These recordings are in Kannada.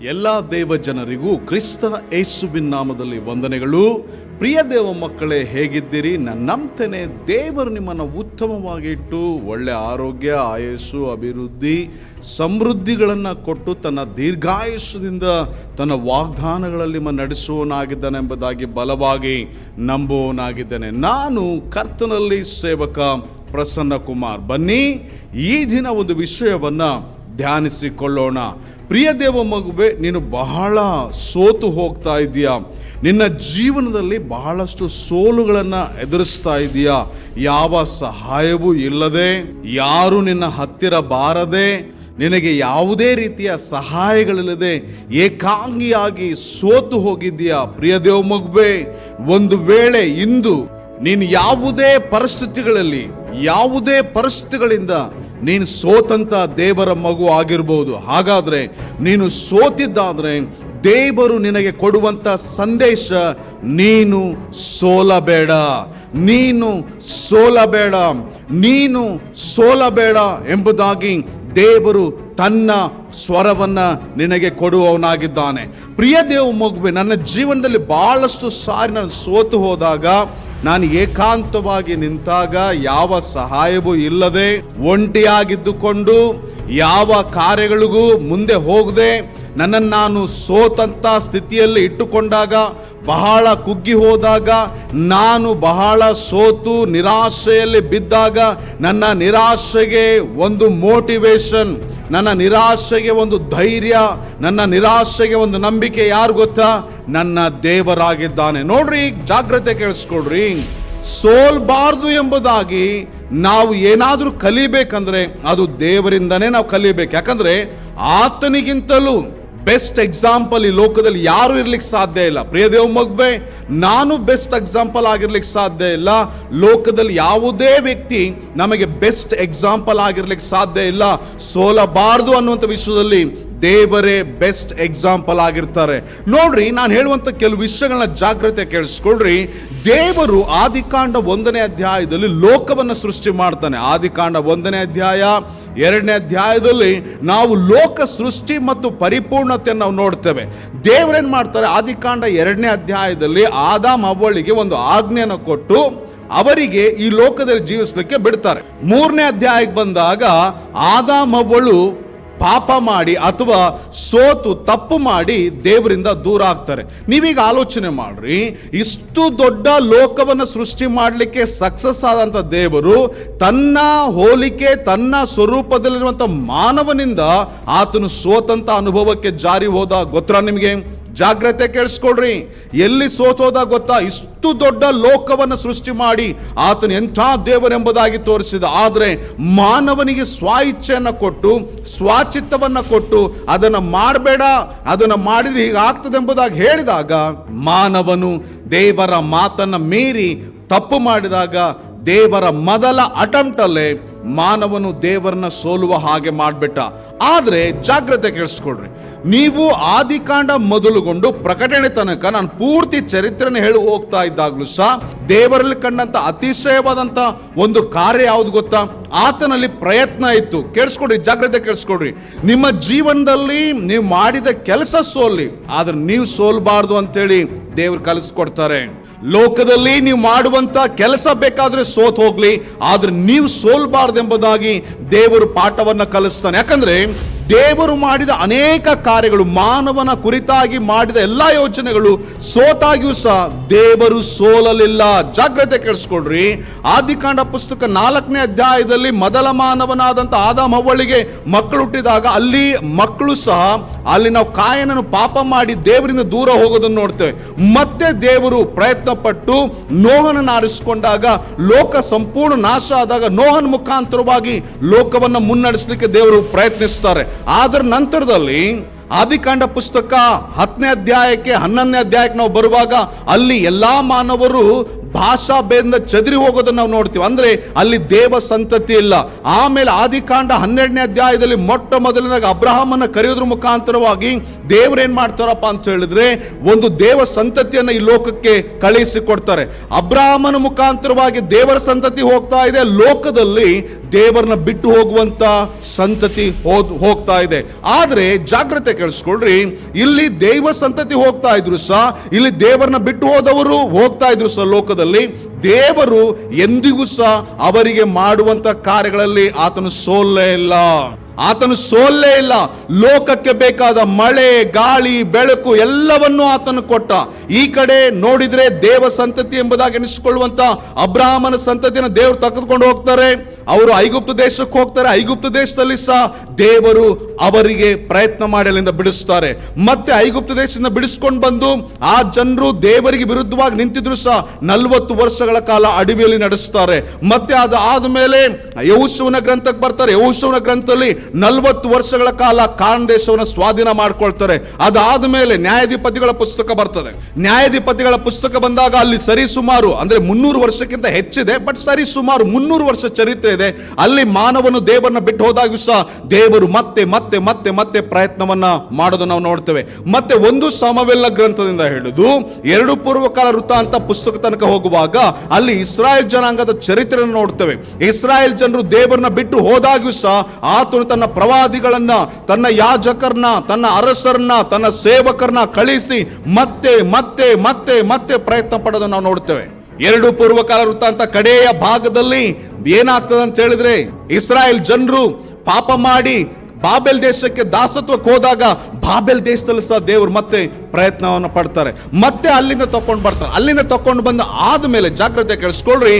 ಎಲ್ಲ ದೇವ ಜನರಿಗೂ ಕ್ರಿಸ್ತನ ಯೇಸುವಿನ ನಾಮದಲ್ಲಿ ವಂದನೆಗಳು. ಪ್ರಿಯ ದೇವ ಮಕ್ಕಳೇ, ಹೇಗಿದ್ದೀರಿ? ನನ್ನ ನಂಬ್ತೇನೆ, ದೇವರು ನಿಮ್ಮನ್ನು ಉತ್ತಮವಾಗಿಟ್ಟು ಒಳ್ಳೆಯ ಒಳ್ಳೆ ಆರೋಗ್ಯ, ಆಯಸ್ಸು, ಅಭಿವೃದ್ಧಿ, ಸಮೃದ್ಧಿಗಳನ್ನು ಕೊಟ್ಟು ತನ್ನ ದೀರ್ಘಾಯುಷ್ಯದಿಂದ ತನ್ನ ವಾಗ್ದಾನಗಳಲ್ಲಿ ನಡೆಸುವವನಾಗಿದ್ದಾನೆ ಎಂಬುದಾಗಿ ಬಲವಾಗಿ ನಂಬುವವನಾಗಿದ್ದೇನೆ. ನಾನು ಕರ್ತನಲ್ಲಿ ಸೇವಕ ಪ್ರಸನ್ನ ಕುಮಾರ್ ಬನ್ನಿ, ಈ ದಿನ ಒಂದು ವಿಷಯವನ್ನ ಧ್ಯಾನಿಸಿಕೊಳ್ಳೋಣ. ಪ್ರಿಯ ದೇವ ಮಗುವೆ, ನೀನು ಬಹಳ ಸೋತು ಹೋಗ್ತಾ ಇದ್ದೀಯ ನಿನ್ನ ಜೀವನದಲ್ಲಿ ಬಹಳಷ್ಟು ಸೋಲುಗಳನ್ನು ಎದುರಿಸ್ತಾ ಇದ್ದೀಯ ಯಾವ ಸಹಾಯವೂ ಇಲ್ಲದೆ, ಯಾರು ನಿನ್ನ ಹತ್ತಿರ ಬಾರದೆ, ನಿನಗೆ ಯಾವುದೇ ರೀತಿಯ ಸಹಾಯಗಳಿಲ್ಲದೆ ಏಕಾಂಗಿಯಾಗಿ ಸೋತು ಹೋಗಿದ್ದೀಯಾ. ಪ್ರಿಯ ದೇವ ಮಗುವೆ, ಒಂದು ವೇಳೆ ಇಂದು ನೀನು ಯಾವುದೇ ಪರಿಸ್ಥಿತಿಗಳಲ್ಲಿ, ಯಾವುದೇ ಪರಿಸ್ಥಿತಿಗಳಿಂದ ನೀನು ಸೋತಂಥ ದೇವರ ಮಗು ಆಗಿರ್ಬೋದು. ಹಾಗಾದರೆ ನೀನು ಸೋತಿದ್ದಾದರೆ ದೇವರು ನಿನಗೆ ಕೊಡುವಂಥ ಸಂದೇಶ ನೀನು ಸೋಲಬೇಡ. ನೀನು ಸೋಲಬೇಡ. ನೀನು ಸೋಲಬೇಡ ಎಂಬುದಾಗಿ ದೇವರು ತನ್ನ ಸ್ವರವನ್ನು ನಿನಗೆ ಕೊಡುವವನಾಗಿದ್ದಾನೆ. ಪ್ರಿಯ ದೇವ ಮಗುವೆ, ನನ್ನ ಜೀವನದಲ್ಲಿ ಬಹಳಷ್ಟು ಸಾರಿ ನಾನು ಸೋತು ಹೋದಾಗ ನಾನು ಏಕಾಂತವಾಗಿ ನಿಂತಾಗ ಯಾವ ಸಹಾಯವೂ ಇಲ್ಲದೆ ಒಂಟಿಯಾಗಿದ್ದುಕೊಂಡು ಯಾವ ಕಾರ್ಯಗಳಿಗೂ ಮುಂದೆ ಹೋಗದೆ ನನ್ನನ್ನು ನಾನು ಸೋತಂಥ ಸ್ಥಿತಿಯಲ್ಲಿ ಇಟ್ಟುಕೊಂಡಾಗ, ಬಹಳ ಕುಗ್ಗಿ ಹೋದಾಗ, ನಾನು ಬಹಳ ಸೋತು ನಿರಾಶೆಯಲ್ಲಿ ಬಿದ್ದಾಗ ನನ್ನ ನಿರಾಶೆಗೆ ಒಂದು ಮೋಟಿವೇಶನ್ ನನ್ನ ನಿರಾಶೆಗೆ ಒಂದು ಧೈರ್ಯ, ನನ್ನ ನಿರಾಶೆಗೆ ಒಂದು ನಂಬಿಕೆ ಯಾರು ಗೊತ್ತಾ? ನನ್ನ ದೇವರಾಗಿದ್ದಾನೆ. ನೋಡ್ರಿ, ಜಾಗ್ರತೆ ಕೇಳಿಸ್ಕೊಡ್ರಿ ಸೋಲ್ಬಾರ್ದು ಎಂಬುದಾಗಿ ನಾವು ಏನಾದರೂ ಕಲಿಬೇಕಂದ್ರೆ ಅದು ದೇವರಿಂದನೇ ನಾವು ಕಲಿಬೇಕು. ಯಾಕಂದ್ರೆ ಆತನಿಗಿಂತಲೂ ಬೆಸ್ಟ್ ಎಕ್ಸಾಂಪಲ್ ಈ ಲೋಕದಲ್ಲಿ ಯಾರು ಇರ್ಲಿಕ್ಕೆ ಸಾಧ್ಯ ಇಲ್ಲ. ಪ್ರಿಯದೇವ್ ಮಗ್ವೆ, ನಾನು ಬೆಸ್ಟ್ ಎಕ್ಸಾಂಪಲ್ ಆಗಿರ್ಲಿಕ್ಕೆ ಸಾಧ್ಯ ಇಲ್ಲ. ಲೋಕದಲ್ಲಿ ಯಾವುದೇ ವ್ಯಕ್ತಿ ನಮಗೆ ಬೆಸ್ಟ್ ಎಕ್ಸಾಂಪಲ್ ಆಗಿರ್ಲಿಕ್ಕೆ ಸಾಧ್ಯ ಇಲ್ಲ. ಸೋಲಬಾರದು ಅನ್ನುವಂಥ ವಿಷಯದಲ್ಲಿ ದೇವರೇ ಬೆಸ್ಟ್ ಎಕ್ಸಾಂಪಲ್ ಆಗಿರ್ತಾರೆ. ನೋಡ್ರಿ, ನಾನು ಹೇಳುವಂಥ ಕೆಲವು ವಿಷಯಗಳನ್ನ ಜಾಗ್ರತೆ ಕೇಳಿಸ್ಕೊಳ್ರಿ. ದೇವರು ಆದಿಕಾಂಡ ಒಂದನೇ ಅಧ್ಯಾಯದಲ್ಲಿ ಲೋಕವನ್ನು ಸೃಷ್ಟಿ ಮಾಡ್ತಾನೆ. ಆದಿಕಾಂಡ ಒಂದನೇ ಅಧ್ಯಾಯ, ಎರಡನೇ ಅಧ್ಯಾಯದಲ್ಲಿ ನಾವು ಲೋಕ ಸೃಷ್ಟಿ ಮತ್ತು ಪರಿಪೂರ್ಣತೆಯನ್ನು ನಾವು ನೋಡ್ತೇವೆ. ದೇವರೇನು ಮಾಡ್ತಾರೆ? ಆದಿಕಾಂಡ ಎರಡನೇ ಅಧ್ಯಾಯದಲ್ಲಿ ಆದಾಮ್ ಅವಳಿಗೆ ಒಂದು ಆಜ್ಞೆಯನ್ನು ಕೊಟ್ಟು ಅವರಿಗೆ ಈ ಲೋಕದಲ್ಲಿ ಜೀವಿಸಲಿಕ್ಕೆ ಬಿಡ್ತಾರೆ. ಮೂರನೇ ಅಧ್ಯಾಯಕ್ಕೆ ಬಂದಾಗ ಆದಾಮ್ ಅವ್ವಳು ಪಾಪ ಮಾಡಿ ಅಥವಾ ಸೋತು ತಪ್ಪು ಮಾಡಿ ದೇವರಿಂದ ದೂರ ಆಗ್ತಾರೆ. ನೀವೀಗ ಆಲೋಚನೆ ಮಾಡ್ರಿ, ಇಷ್ಟು ದೊಡ್ಡ ಲೋಕವನ್ನು ಸೃಷ್ಟಿ ಮಾಡಲಿಕ್ಕೆ ಸಕ್ಸಸ್ ಆದಂಥ ದೇವರು ತನ್ನ ಹೋಲಿಕೆ, ತನ್ನ ಸ್ವರೂಪದಲ್ಲಿರುವಂಥ ಮಾನವನಿಂದ ಆತನು ಸೋತಂತ ಅನುಭವಕ್ಕೆ ಜಾರಿ ಹೋದ ಗೊತ್ತರ ನಿಮಗೆ? ಜಾಗ್ರತೆ ಕೇಳಿಸ್ಕೊಳ್ರಿ. ಎಲ್ಲಿ ಸೋತೋದ ಗೊತ್ತಾ? ಇಷ್ಟು ದೊಡ್ಡ ಲೋಕವನ್ನು ಸೃಷ್ಟಿ ಮಾಡಿ ಆತನು ಎಂಥ ದೇವರೆಂಬುದಾಗಿ ತೋರಿಸಿದ. ಆದರೆ ಮಾನವನಿಗೆ ಸ್ವ ಕೊಟ್ಟು ಸ್ವಾಚಿತ್ತವನ್ನು ಕೊಟ್ಟು ಅದನ್ನು ಮಾಡಬೇಡ, ಅದನ್ನು ಮಾಡಿದ್ರೆ ಹೀಗಾಗ್ತದೆ ಎಂಬುದಾಗಿ ಹೇಳಿದಾಗ ಮಾನವನು ದೇವರ ಮಾತನ್ನು ಮೀರಿ ತಪ್ಪು ಮಾಡಿದಾಗ ದೇವರ ಮೊದಲ ಅಟೆಂಪ್ಟಲ್ಲೇ ಮಾನವನು ದೇವರನ್ನ ಸೋಲುವ ಹಾಗೆ ಮಾಡ್ಬಿಟ್ಟ. ಆದರೆ ಜಾಗ್ರತೆ ಕೇಳಿಸ್ಕೊಡ್ರಿ ನೀವು ಆದಿಕಾಂಡ ಮೊದಲುಗೊಂಡು ಪ್ರಕಟಣೆ ತನಕ ನಾನು ಪೂರ್ತಿ ಚರಿತ್ರೆನ ಹೇಳಿ ಹೋಗ್ತಾ ಇದ್ದಾಗಲೂ ಸಹ ದೇವರಲ್ಲಿ ಕಂಡಂತ ಅತಿಶಯವಾದಂತ ಒಂದು ಕಾರ್ಯ ಯಾವ್ದು ಗೊತ್ತಾ? ಆತನಲ್ಲಿ ಪ್ರಯತ್ನ ಇತ್ತು. ಕೇಳಿಸ್ಕೊಡ್ರಿ ಜಾಗ್ರತೆ ಕೇಳಿಸ್ಕೊಡ್ರಿ ನಿಮ್ಮ ಜೀವನದಲ್ಲಿ ನೀವು ಮಾಡಿದ ಕೆಲಸ ಸೋಲಿ, ಆದ್ರೆ ನೀವು ಸೋಲ್ಬಾರ್ದು ಅಂತೇಳಿ ದೇವ್ರು ಕಲಿಸ್ಕೊಡ್ತಾರೆ. ಲೋಕದಲ್ಲಿ ನೀವು ಮಾಡುವಂತ ಕೆಲಸ ಬೇಕಾದ್ರೆ ಸೋತ್ ಹೋಗ್ಲಿ ಆದ್ರೆ ನೀವು ಸೋಲ್ಬಾರ್ದೆಂಬುದಾಗಿ ದೇವರು ಪಾಠವನ್ನ ಕಲಿಸ್ತಾನೆ. ಯಾಕಂದ್ರೆ ದೇವರು ಮಾಡಿದ ಅನೇಕ ಕಾರ್ಯಗಳು, ಮಾನವನ ಕುರಿತಾಗಿ ಮಾಡಿದ ಎಲ್ಲ ಯೋಚನೆಗಳು, ಸೋತಾಗಿಯೂ ಸಹ ದೇವರು ಸೋಲಲಿಲ್ಲ. ಜಾಗ್ರತೆ ಕೇಳಿಸ್ಕೊಡ್ರಿ ಆದಿಕಾಂಡ ಪುಸ್ತಕ ನಾಲ್ಕನೇ ಅಧ್ಯಾಯದಲ್ಲಿ ಮೊದಲ ಮಾನವನಾದಂಥ ಆದ ಮವಳಿಗೆ ಮಕ್ಕಳು ಹುಟ್ಟಿದಾಗ ಅಲ್ಲಿ ಮಕ್ಕಳು ಸಹ, ಅಲ್ಲಿ ನಾವು ಕಾಯನನ್ನು ಪಾಪ ಮಾಡಿ ದೇವರಿಂದ ದೂರ ಹೋಗೋದನ್ನು ನೋಡ್ತೇವೆ. ಮತ್ತೆ ದೇವರು ಪ್ರಯತ್ನ ಪಟ್ಟು ನೋಹನನ್ನು ಆರಿಸಿಕೊಂಡಾಗ ಲೋಕ ಸಂಪೂರ್ಣ ನಾಶ ಆದಾಗ ನೋಹನ್ ಮುಖಾಂತರವಾಗಿ ಲೋಕವನ್ನು ಮುನ್ನಡೆಸಲಿಕ್ಕೆ ದೇವರು ಪ್ರಯತ್ನಿಸ್ತಾರೆ. ಅದರ ನಂತರದಲ್ಲಿ ಆದಿಕಾಂಡ ಪುಸ್ತಕ ಹತ್ತನೇ ಅಧ್ಯಾಯಕ್ಕೆ ಹನ್ನೊಂದನೇ ಅಧ್ಯಾಯಕ್ಕೆ ನಾವು ಬರುವಾಗ ಅಲ್ಲಿ ಎಲ್ಲಾ ಮಾನವರು ಭಾಷಾ ಭೇದ ಚದರಿ ಹೋಗೋದನ್ನ ನಾವು ನೋಡ್ತೀವಿ. ಅಂದ್ರೆ ಅಲ್ಲಿ ದೇವ ಸಂತತಿ ಇಲ್ಲ. ಆಮೇಲೆ ಆದಿಕಾಂಡ ಹನ್ನೆರಡನೇ ಅಧ್ಯಾಯದಲ್ಲಿ ಮೊಟ್ಟ ಮೊದಲನೇದಾಗ ಅಬ್ರಹಾಮನ ಕರೆಯೋದ್ರ ಮುಖಾಂತರವಾಗಿ ದೇವ್ರೇನ್ ಮಾಡ್ತಾರಪ್ಪ ಅಂತ ಹೇಳಿದ್ರೆ ಒಂದು ದೇವ ಸಂತತಿಯನ್ನ ಈ ಲೋಕಕ್ಕೆ ಕಳುಹಿಸಿಕೊಡ್ತಾರೆ ಅಬ್ರಹಾಮನ ಮುಖಾಂತರವಾಗಿ ದೇವರ ಸಂತತಿ ಹೋಗ್ತಾ ಇದೆ. ಲೋಕದಲ್ಲಿ ದೇವರನ್ನ ಬಿಟ್ಟು ಹೋಗುವಂತ ಸಂತತಿ ಹೋದ್ ಹೋಗ್ತಾ ಇದೆ. ಆದ್ರೆ ಜಾಗ್ರತೆ ಕೇಳಿಸ್ಕೊಳ್ರಿ, ಇಲ್ಲಿ ದೈವ ಸಂತತಿ ಹೋಗ್ತಾ ಇದ್ರು ಸಹ, ಇಲ್ಲಿ ದೇವರನ್ನ ಬಿಟ್ಟು ಹೋದವರು ಹೋಗ್ತಾ ಇದ್ರು ಸಹ ಲೋಕದಲ್ಲಿ, ದೇವರು ಎಂದಿಗೂ ಸಹ ಅವರಿಗೆ ಮಾಡುವಂತ ಕಾರ್ಯಗಳಲ್ಲಿ ಆತನು ಸೋಲ್ಲೇ ಇಲ್ಲ. ಆತನು ಸೋಲ್ಲೇ ಇಲ್ಲ. ಲೋಕಕ್ಕೆ ಬೇಕಾದ ಮಳೆ, ಗಾಳಿ, ಬೆಳಕು ಎಲ್ಲವನ್ನೂ ಆತನು ಕೊಟ್ಟ. ಈ ಕಡೆ ನೋಡಿದ್ರೆ ದೇವ ಸಂತತಿ ಎಂಬುದಾಗಿ ಎನಿಸಿಕೊಳ್ಳುವಂತ ಅಬ್ರಾಹ್ಮನ ಸಂತತಿಯನ್ನು ದೇವರು ತೆಗೆದುಕೊಂಡು ಹೋಗ್ತಾರೆ. ಅವರು ಐಗುಪ್ತ ದೇಶಕ್ಕೆ ಹೋಗ್ತಾರೆ. ಐಗುಪ್ತ ದೇಶದಲ್ಲಿ ಸಹ ದೇವರು ಅವರಿಗೆ ಪ್ರಯತ್ನ ಮಾಡಿ ಅಲ್ಲಿಂದ ಬಿಡಿಸ್ತಾರೆ ಮತ್ತೆ ಐಗುಪ್ತ ದೇಶದಿಂದ ಬಿಡಿಸ್ಕೊಂಡು ಬಂದು ಆ ಜನರು ದೇವರಿಗೆ ವಿರುದ್ಧವಾಗಿ ನಿಂತಿದ್ರು ಸಹ ನಲವತ್ತು ವರ್ಷಗಳ ಕಾಲ ಅಡವಿಯಲ್ಲಿ ನಡೆಸ್ತಾರೆ. ಮತ್ತೆ ಅದು ಆದ್ಮೇಲೆ ಯೌಶವನ ಗ್ರಂಥಕ್ಕೆ ಬರ್ತಾರೆ. ಯೌಶವನ ಗ್ರಂಥದಲ್ಲಿ ನಲವತ್ತು ವರ್ಷಗಳ ಕಾಲ ಕಾನ್ ದೇಶವನ್ನು ಸ್ವಾಧೀನ ಮಾಡ್ಕೊಳ್ತಾರೆ. ಅದಾದ ಮೇಲೆ ನ್ಯಾಯಾಧಿಪತಿಗಳ ಪುಸ್ತಕ ಬರ್ತದೆ. ನ್ಯಾಯಾಧಿಪತಿಗಳ ಪುಸ್ತಕ ಬಂದಾಗ ಅಲ್ಲಿ ಸರಿ ಸುಮಾರು ಅಂದ್ರೆ ಮುನ್ನೂರು ವರ್ಷಕ್ಕಿಂತ ಹೆಚ್ಚಿದೆ, ಬಟ್ ಸರಿ ಸುಮಾರು ಮುನ್ನೂರು ವರ್ಷ ಚರಿತ್ರೆ ಇದೆ. ಅಲ್ಲಿ ಮಾನವನು ದೇವರನ್ನ ಬಿಟ್ಟು ಹೋದಾಗ ಸಹ ದೇವರು ಮತ್ತೆ ಮತ್ತೆ ಮತ್ತೆ ಮತ್ತೆ ಪ್ರಯತ್ನವನ್ನ ಮಾಡೋದು ನಾವು ನೋಡ್ತೇವೆ. ಮತ್ತೆ ಒಂದು ಸಮವೆಲ್ಲ ಗ್ರಂಥದಿಂದ ಹಿಡಿದು ಎರಡು ಪೂರ್ವಕಾಲ ವೃತ್ತಾಂತ ಪುಸ್ತಕ ತನಕ ಹೋಗುವಾಗ ಅಲ್ಲಿ ಇಸ್ರಾಯೇಲ್ ಜನಾಂಗದ ಚರಿತ್ರೆಯನ್ನು ನೋಡ್ತೇವೆ. ಇಸ್ರಾಯೇಲ್ ಜನರು ದೇವರನ್ನ ಬಿಟ್ಟು ಹೋದಾಗ್ಯೂ ಸಹ ಆತನು ತನ್ನ ಪ್ರವಾದಿಗಳನ್ನ, ತನ್ನ ಯಾಜಕರನ್ನ, ತನ್ನ ಅರಸರನ್ನ, ತನ್ನ ಸೇವಕರನ್ನ ಕಳಿಸಿ ಮತ್ತೆ ಮತ್ತೆ ಮತ್ತೆ ಮತ್ತೆ ಪ್ರಯತ್ನ ಪಡೋದನ್ನು ನಾವು ನೋಡ್ತೇವೆ. ಎರಡು ಪೂರ್ವಕಾಲ ವೃತ್ತಾಂತ ಕಡೆಯ ಭಾಗದಲ್ಲಿ ಏನಾಗ್ತದೆ ಅಂತ ಹೇಳಿದ್ರೆ ಇಸ್ರಾಯೇಲ್ ಜನರು ಪಾಪ ಮಾಡಿ ಬಾಬೆಲ್ ದೇಶಕ್ಕೆ ದಾಸತ್ವಕ್ಕೆ ಹೋದಾಗ ಬಾಬೆಲ್ ದೇಶದಲ್ಲಿ ಸಹ ದೇವರು ಮತ್ತೆ ಪ್ರಯತ್ನವನ್ನು ಪಡ್ತಾರೆ. ಮತ್ತೆ ಅಲ್ಲಿಂದ ತಕೊಂಡು ಬರ್ತಾರೆ. ಅಲ್ಲಿಂದ ತಕೊಂಡು ಬಂದ ಆದಮೇಲೆ ಜಾಗ್ರತೆ ಕೇಳಿಸ್ಕೊಳ್ರಿ.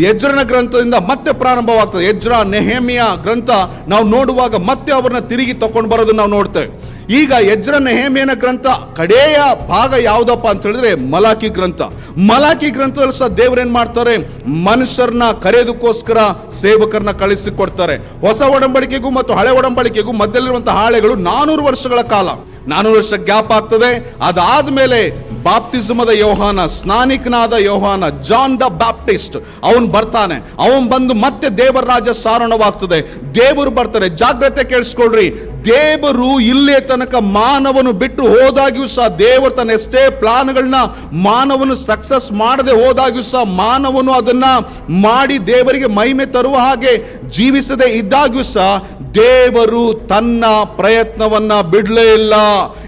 ಯಜ್ರನ ಗ್ರಂಥದಿಂದ ಮತ್ತೆ ಪ್ರಾರಂಭವಾಗ್ತದೆ. ಯಜ್ರ ನೆಹಮಿಯ ಗ್ರಂಥ ನಾವು ನೋಡುವಾಗ ಮತ್ತೆ ಅವ್ರನ್ನ ತಿರುಗಿ ತಕೊಂಡು ಬರೋದನ್ನ ನಾವು ನೋಡ್ತೇವೆ. ಈಗ ಯಜ್ರ ನೆಹಮೇನ ಗ್ರಂಥ ಕಡೆಯ ಭಾಗ ಯಾವುದಪ್ಪ ಅಂತ ಹೇಳಿದ್ರೆ ಮಲಾಕಿ ಗ್ರಂಥ. ಮಲಾಕಿ ಗ್ರಂಥದಲ್ಲಿ ಸಹ ದೇವ್ರೇನ್ ಮಾಡ್ತಾರೆ? ಮನುಷ್ಯರನ್ನ ಕರೆಯೋದಕ್ಕೋಸ್ಕರ ಸೇವಕರನ್ನ ಕಳಿಸಿ ಕೊಡ್ತಾರೆ ಹೊಸ ಒಡಂಬಡಿಕೆಗೂ ಮತ್ತು ಹಳೆ ಒಡಂಬಡಿಕೆಗೂ ಮಧ್ಯದಲ್ಲಿರುವಂತಹ ಹಾಳೆಗಳು ನಾನೂರು ವರ್ಷಗಳ ಕಾಲ. ನಾನೂರು ವರ್ಷ ಗ್ಯಾಪ್ ಆಗ್ತದೆ. ಅದಾದ್ಮೇಲೆ ಬಾಪ್ತಿಸಮದ ಯೋಹಾನ, ಸ್ನಾನಿಕನಾದ ಯೋಹಾನ, ಜಾನ್ ದ ಬ್ಯಾಪ್ಟಿಸ್ಟ್, ಅವನು ಬರ್ತಾನೆ. ಅವನು ಬಂದು ಮತ್ತೆ ದೇವರ ರಾಜ ಸಾರಣವಾಗ್ತದೆ. ದೇವರು ಬರ್ತಾರೆ. ಜಾಗ್ರತೆ ಕೇಳಿಸ್ಕೊಳ್ರಿ. ದೇವರು ಇಲ್ಲೇ ತನಕ ಮಾನವನು ಬಿಟ್ಟು ಹೋದಾಗ್ಯೂ ಸಹ ದೇವರು ತನ್ನ ಎಷ್ಟೇ ಪ್ಲಾನ್ಗಳನ್ನ ಮಾನವನು ಸಕ್ಸಸ್ ಮಾಡದೆ ಹೋದಾಗ್ಯೂ ಸಹ ಮಾನವನು ಅದನ್ನ ಮಾಡಿ ದೇವರಿಗೆ ಮಹಿಮೆ ತರುವ ಹಾಗೆ ಜೀವಿಸದೆ ಇದ್ದಾಗ್ಯೂ ಸಹ ದೇವರು ತನ್ನ ಪ್ರಯತ್ನವನ್ನ ಬಿಡಲೇ ಇಲ್ಲ.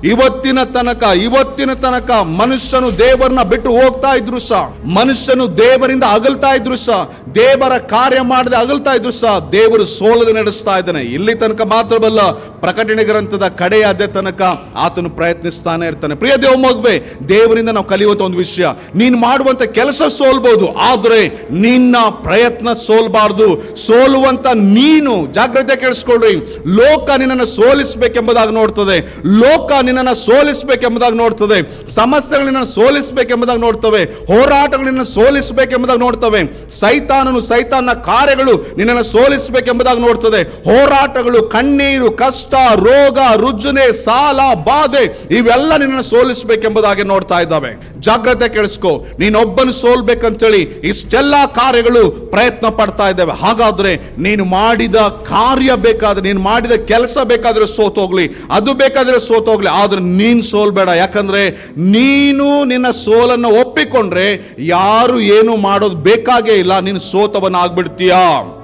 ಇವತ್ತಿನ ತನಕ ಇವತ್ತಿನ ತನಕ ಮನುಷ್ಯನು ದೇವರನ್ನ ಬಿಟ್ಟು ಹೋಗ್ತಾ ಇದ್ರು ಸಹ, ಮನುಷ್ಯನು ದೇವರಿಂದ ಅಗಲ್ತಾ ಇದ್ರು ಸಹ, ದೇವರ ಕಾರ್ಯ ಮಾಡದೆ ಅಗಲ್ತಾ ಇದ್ರು ಸಹ ದೇವರು ಸೋಲದೆ ನಡೆಸ್ತಾ ಇದ್ದಾನೆ. ಇಲ್ಲಿ ತನಕ ಮಾತ್ರವಲ್ಲ ಪ್ರಕಟಣೆ ಗ್ರಂಥದ ಕಡೆಯ ತನಕ ಆತನು ಪ್ರಯತ್ನಿಸ್ತಾನೆ ಇರ್ತಾನೆ. ಪ್ರಿಯ ದೇವ ಮಗುವೆ, ದೇವರಿಂದ ನಾವು ಕಲಿಯುವಂಥ ಒಂದು ವಿಷಯ, ನೀನು ಮಾಡುವಂಥ ಕೆಲಸ ಸೋಲ್ಬೋದು, ಆದರೆ ನಿನ್ನ ಪ್ರಯತ್ನ ಸೋಲ್ಬಾರ್ದು. ಸೋಲುವಂಥ ನೀನು, ಜಾಗ್ರತೆ ಕೇಳಿಸ್ಕೊಳ್ರಿ. ಲೋಕ ನಿನ್ನನ್ನು ಸೋಲಿಸಬೇಕೆಂಬುದಾಗಿ ನೋಡ್ತದೆ. ಲೋಕ ನಿನ್ನನ್ನು ಸೋಲಿಸಬೇಕೆಂಬುದಾಗಿ ನೋಡ್ತದೆ. ಸಮಸ್ಯೆಗಳನ್ನ ನಿನ್ನನ್ನು ಸೋಲಿಸಬೇಕೆಂಬುದಾಗಿ ನೋಡ್ತವೆ. ಹೋರಾಟಗಳು ನಿನ್ನನ್ನು ಸೋಲಿಸಬೇಕೆಂಬುದಾಗಿ ನೋಡ್ತವೆ. ಸೈತಾನನು ಸೈತಾನ ಕಾರ್ಯಗಳು ನಿನ್ನನ್ನು ಸೋಲಿಸಬೇಕೆಂಬುದಾಗಿ ನೋಡ್ತದೆ. ಹೋರಾಟಗಳು, ಕಣ್ಣೀರು, ಕಷ್ಟ ರೋಗ, ರುಜುನೆ, ಸಾಲ, ಬಾಧೆ ಇವೆಲ್ಲ ನಿನ್ನನ್ನು ಸೋಲಿಸಬೇಕೆಂಬುದಾಗಿ ನೋಡ್ತಾ ಇದ್ದಾವೆ. ಜಾಗ್ರತೆ ಕೇಳಿಸ್ಕೋ. ನೀನೊಬ್ಬನು ಸೋಲ್ಬೇಕಂತೇಳಿ ಇಷ್ಟೆಲ್ಲ ಕಾರ್ಯಗಳು ಪ್ರಯತ್ನ ಪಡ್ತಾ ಇದ್ದಾವೆ. ಹಾಗಾದ್ರೆ ನೀನು ಮಾಡಿದ ಕಾರ್ಯ ಬೇಕಾದ್ರೆ, ನೀನು ಮಾಡಿದ ಕೆಲಸ ಬೇಕಾದ್ರೆ ಸೋತೋಗ್ಲಿ ಅದು ಬೇಕಾದ್ರೆ ಸೋತೋಗ್ಲಿ ಆದ್ರೆ ನೀನ್ ಸೋಲ್ಬೇಡ. ಯಾಕಂದ್ರೆ ನೀನು ನಿನ್ನ ಸೋಲನ್ನು ಒಪ್ಪಿಕೊಂಡ್ರೆ ಯಾರು ಏನು ಮಾಡೋದು ಬೇಕಾಗೇ ಇಲ್ಲ. ನೀನು ಸೋತವನ್ನ ಆಗ್ಬಿಡ್ತೀಯಾ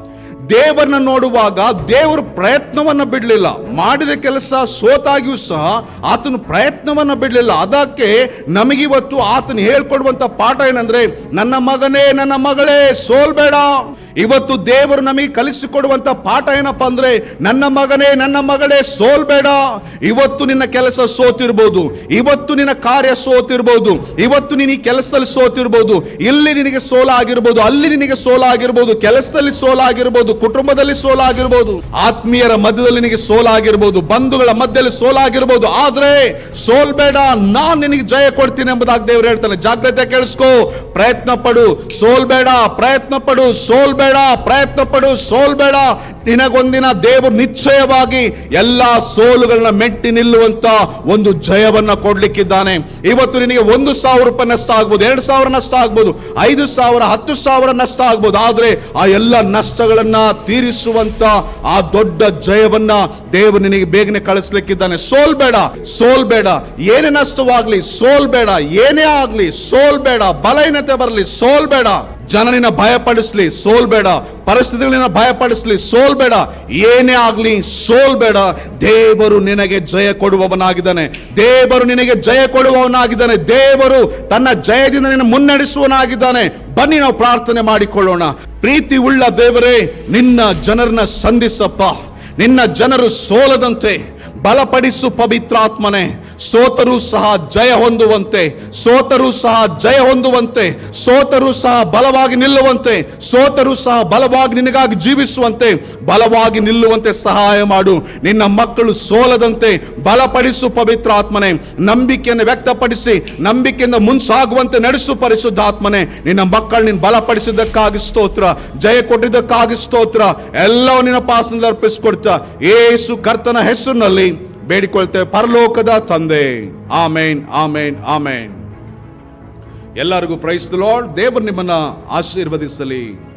ದೇವರನ್ನ ನೋಡುವಾಗ ದೇವರು ಪ್ರಯತ್ನವನ್ನ ಬಿಡಲಿಲ್ಲ. ಮಾಡಿದ ಕೆಲಸ ಸೋತಾಗಿಯೂ ಸಹ ಆತನ ಪ್ರಯತ್ನವನ್ನ ಬಿಡಲಿಲ್ಲ. ಅದಕ್ಕೆ ನಮಗಿವತ್ತು ಆತನು ಹೇಳ್ಕೊಡುವಂಥ ಪಾಠ ಏನಂದ್ರೆ, ನನ್ನ ಮಗನೇ, ನನ್ನ ಮಗಳೇ, ಸೋಲ್ಬೇಡ. ಇವತ್ತು ದೇವರು ನಮಗೆ ಕಲಿಸಿಕೊಡುವಂತ ಪಾಠ ಏನಪ್ಪಾ ಅಂದ್ರೆ, ನನ್ನ ಮಗನೇ, ನನ್ನ ಮಗಳೇ, ಸೋಲ್ಬೇಡ. ಇವತ್ತು ನಿನ್ನ ಕೆಲಸ ಸೋತಿರ್ಬೋದು. ಇವತ್ತು ನಿನ್ನ ಕಾರ್ಯ ಸೋತಿರ್ಬೋದು. ಇವತ್ತು ನೀನು ಈ ಕೆಲಸದಲ್ಲಿ ಸೋತಿರ್ಬೋದು. ಇಲ್ಲಿ ನಿನಗೆ ಸೋಲ ಆಗಿರ್ಬೋದು ಅಲ್ಲಿ ನಿನಗೆ ಸೋಲ ಆಗಿರ್ಬೋದು ಕೆಲಸದಲ್ಲಿ ಸೋಲ ಆಗಿರ್ಬೋದು ಕುಟುಂಬದಲ್ಲಿ ಸೋಲ ಆಗಿರ್ಬೋದು ಆತ್ಮೀಯರ ಮಧ್ಯದಲ್ಲಿ ನಿನಗೆ ಸೋಲ ಆಗಿರ್ಬೋದು ಬಂಧುಗಳ ಮಧ್ಯದಲ್ಲಿ ಸೋಲ ಆಗಿರ್ಬೋದು ಆದ್ರೆ ಸೋಲ್ಬೇಡ. ನಾನ್ ನಿನಗೆ ಜಯ ಕೊಡ್ತೀನಿ ಎಂಬುದಾಗಿ ದೇವರು ಹೇಳ್ತಾನೆ. ಜಾಗ್ರತೆ ಕೇಳಿಸ್ಕೋ. ಪ್ರಯತ್ನ ಪಡು. ಸೋಲ್ಬೇಡ. ಪ್ರಯತ್ನ ಪಡು. ಸೋಲ್ಬೇಡ, ಪ್ರಯತ್ನ ಪಡು, ಸೋಲ್ಬೇಡ. ನಿನಗೊಂದಿನ ದೇವರು ನಿಶ್ಚಯವಾಗಿ ಎಲ್ಲ ಸೋಲುಗಳನ್ನ ಮೆಟ್ಟಿ ನಿಲ್ಲುವಂತ ಒಂದು ಜಯವನ್ನ ಕೊಡ್ಲಿಕ್ಕಿದ್ದಾನೆ. ಇವತ್ತು ನಿನಗೆ ಒಂದು ಸಾವಿರ ರೂಪಾಯಿ ನಷ್ಟ ಆಗ್ಬೋದು, ಎರಡು ಸಾವಿರ ನಷ್ಟ ಆಗ್ಬೋದು, ಐದು ಸಾವಿರ, ಹತ್ತು ಸಾವಿರ ನಷ್ಟ ಆಗ್ಬೋದು. ಆದ್ರೆ ಆ ಎಲ್ಲ ನಷ್ಟಗಳನ್ನ ತೀರಿಸುವಂತ ಆ ದೊಡ್ಡ ಜಯವನ್ನ ದೇವರು ನಿನಗೆ ಬೇಗನೆ ಕಳಿಸ್ಲಿಕ್ಕಿದ್ದಾನೆ. ಸೋಲ್ಬೇಡ ಸೋಲ್ಬೇಡ. ಏನೇ ನಷ್ಟವಾಗ್ಲಿ ಸೋಲ್ಬೇಡ, ಏನೇ ಆಗ್ಲಿ ಸೋಲ್ಬೇಡ. ಬಲಹೀನತೆ ಬರಲಿ ಸೋಲ್ಬೇಡ. ಜನ ನಿನ್ನ ಭಯಪಡಿಸ್ಲಿ ಸೋಲ್ಬೇಡ ಪರಿಸ್ಥಿತಿಗಳನ್ನ ಭಯಪಡಿಸ್ಲಿ ಸೋಲ್ಬೇಡ ಏನೇ ಆಗ್ಲಿ ಸೋಲ್ಬೇಡ ದೇವರು ನಿನಗೆ ಜಯ ಕೊಡುವವನಾಗಿದ್ದಾನೆ. ದೇವರು ನಿನಗೆ ಜಯ ಕೊಡುವವನಾಗಿದ್ದಾನೆ. ದೇವರು ತನ್ನ ಜಯದಿಂದ ನಿನ್ನ ಮುನ್ನಡೆಸುವನಾಗಿದ್ದಾನೆ ಬನ್ನಿ ನಾವು ಪ್ರಾರ್ಥನೆ ಮಾಡಿಕೊಳ್ಳೋಣ. ಪ್ರೀತಿ ಉಳ್ಳ ದೇವರೇ, ನಿನ್ನ ಜನರನ್ನ ಸಂಧಿಸಪ್ಪ. ನಿನ್ನ ಜನರು ಸೋಲದಂತೆ. ಬಲಪಡಿಸು ಪವಿತ್ರಾತ್ಮನೆ. ಸೋತರೂ ಸಹ ಜಯ ಹೊಂದುವಂತೆ, ಸೋತರೂ ಸಹ ಜಯ ಹೊಂದುವಂತೆ, ಸೋತರೂ ಸಹ ಬಲವಾಗಿ ನಿಲ್ಲುವಂತೆ, ಸೋತರೂ ಸಹ ಬಲವಾಗಿ ನಿನಗಾಗಿ ಜೀವಿಸುವಂತೆ, ಬಲವಾಗಿ ನಿಲ್ಲುವಂತೆ ಸಹಾಯ ಮಾಡು. ನಿನ್ನ ಮಕ್ಕಳು ಸೋಲದಂತೆ ಬಲಪಡಿಸು ಪವಿತ್ರ ಆತ್ಮನೆ. ನಂಬಿಕೆಯನ್ನು ವ್ಯಕ್ತಪಡಿಸಿ, ನಂಬಿಕೆಯಿಂದ ಮುನ್ಸಾಗುವಂತೆ ನಡೆಸು ಪರಿಶುದ್ಧ ಆತ್ಮನೇ ನಿನ್ನ ಮಕ್ಕಳು ನಿನ್ನ ಬಲಪಡಿಸಿದ್ದಕ್ಕಾಗಿ ಸ್ತೋತ್ರ, ಜಯ ಕೊಟ್ಟಿದ್ದಕ್ಕಾಗಿ ಸ್ತೋತ್ರ. ಎಲ್ಲವೂ ನಿನ್ನ ಅರ್ಪಿಸಿಕೊಡ್ತಾ, ಏಸು ಕರ್ತನ ಹೆಸರಿನಲ್ಲಿ ಬೇಡಿಕೊಳ್ತೇವೆ ಪರಲೋಕದ ತಂದೆ. ಆಮೇನ್ ಆಮೇನ್ ಆಮೇನ್. ಎಲ್ಲರಿಗೂ ಪ್ರೈಸ್ ಲಾರ್ಡ್ ದೇವರು ನಿಮ್ಮನ್ನ ಆಶೀರ್ವದಿಸಲಿ.